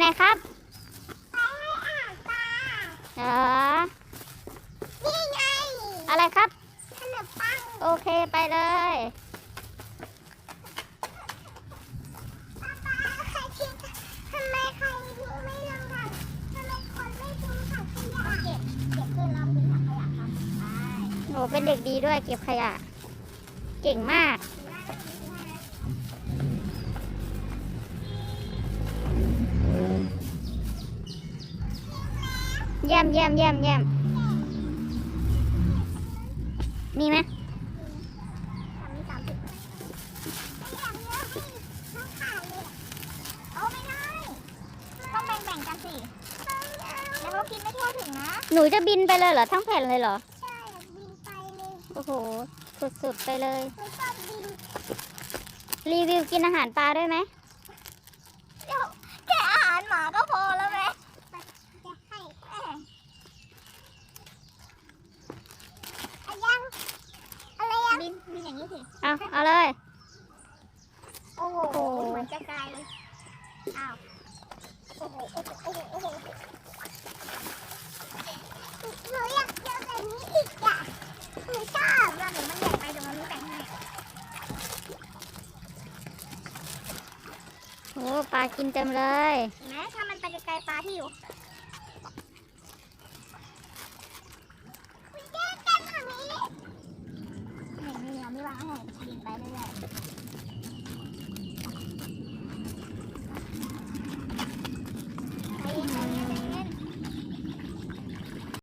ไหนครับไปให้อาหารปลาเหรอนี่ไงอะไรครับขนมปังโอเคไปเลยป้าป้าใครทิ้งทำไมใครทิ้งไม่ลงถังทำไมคนไม่ทิ้งถังขยะเก็บเก็บขึ้นเราทิ้งถังขยะครับใช่โอ้เป็นเด็กดีด้วยเก็บขยะ เก่งมาก เยี่ยมเยี่ยมเยี่ยมเยี่ยมมีไหมต้องแบ่งๆกันสิแล้วเขากินไม่ทั่วถึงนะหนูจะบินไปเลยเหรอ ทั้งแผ่นเลยเหรอ ใช่บินไปเลย โอ้โห สุดๆไปเลย รีวิวกินอาหารปลาด้วยไหม เดี๋ยวแค่อาหารหมาก็พอแล้วไหมจะให้อะยังอะไรยังบินบินอย่างนี้สิ เอาเอาเลย โอ้โหเหมือนจะไกลอ้าวโอ้โหโอ้โหโอ้โหโอ้โหหนูอยากเจอแบบนี้อีกอะหนูชอบว่าหนูมันใหญ่ไปเดี๋ยวมันไม่แต่งให้โอ้ปลากินเต็มเลยเห็นไหมถ้ามันไปไกลๆปลาที่อยู่ วันทางนี้นี่นี่เราไม่วางให้บินไปเรื่อย